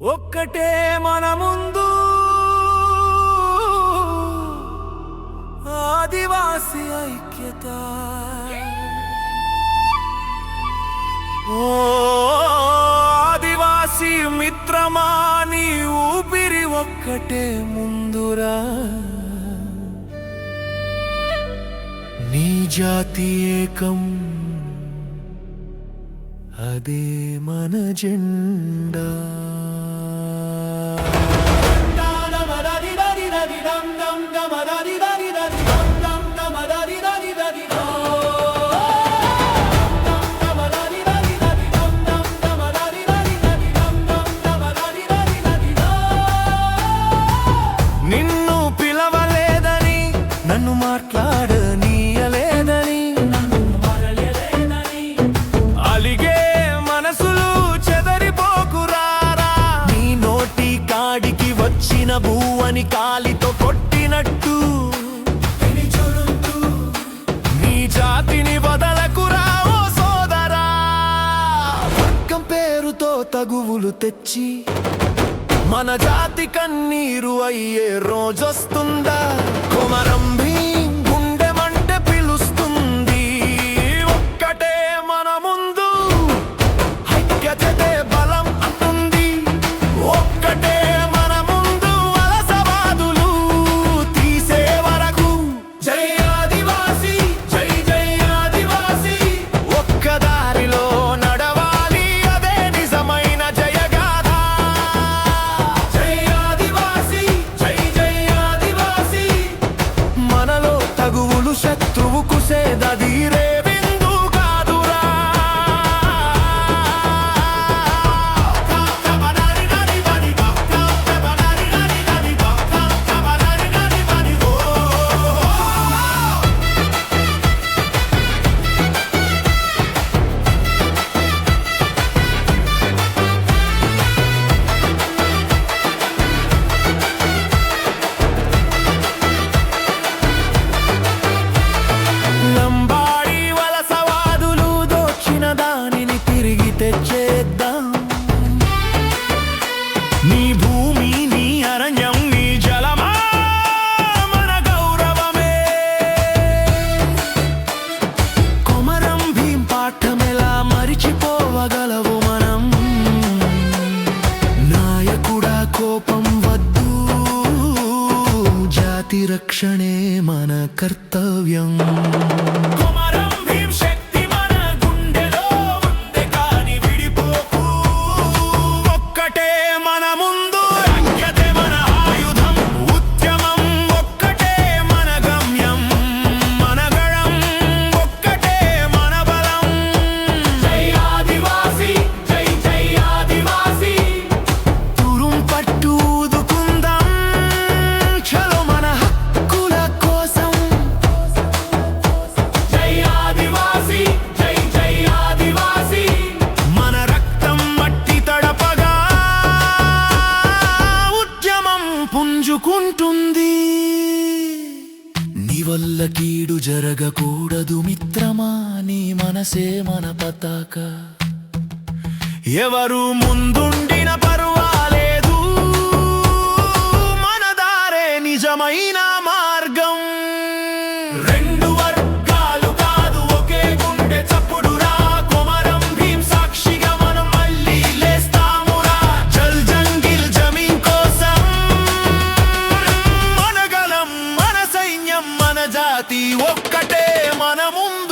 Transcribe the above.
ఒక్కటే మన ముందు ఆదివాసి ఐక్యత. ఓ ఆదివాసి మిత్రమా నీ ఊపిరి ఒక్కటే ముందురా. నీ జాతి ఏకం అదే మన జెండా. పుట్టిన భూవని కాలితో కొట్టినట్టు. నీ జాతిని వదలకు రావో సోదరా. పేరుతో తగువులు తెచ్చి మన జాతి కన్నీరు అయ్యే రోజొస్తుందా? కుమరంభి శత్రువుకు సేదీర కర్తవ్యం ఉంది. నీ వల్ల కీడు జరగకూడదు మిత్రమా నీ మనసే మన పతాక. ఎవరు ముందుండిన పర్వాలేదు. మన దారే నిజమైన మా ప్రతి ఒక్కటే మన ముందు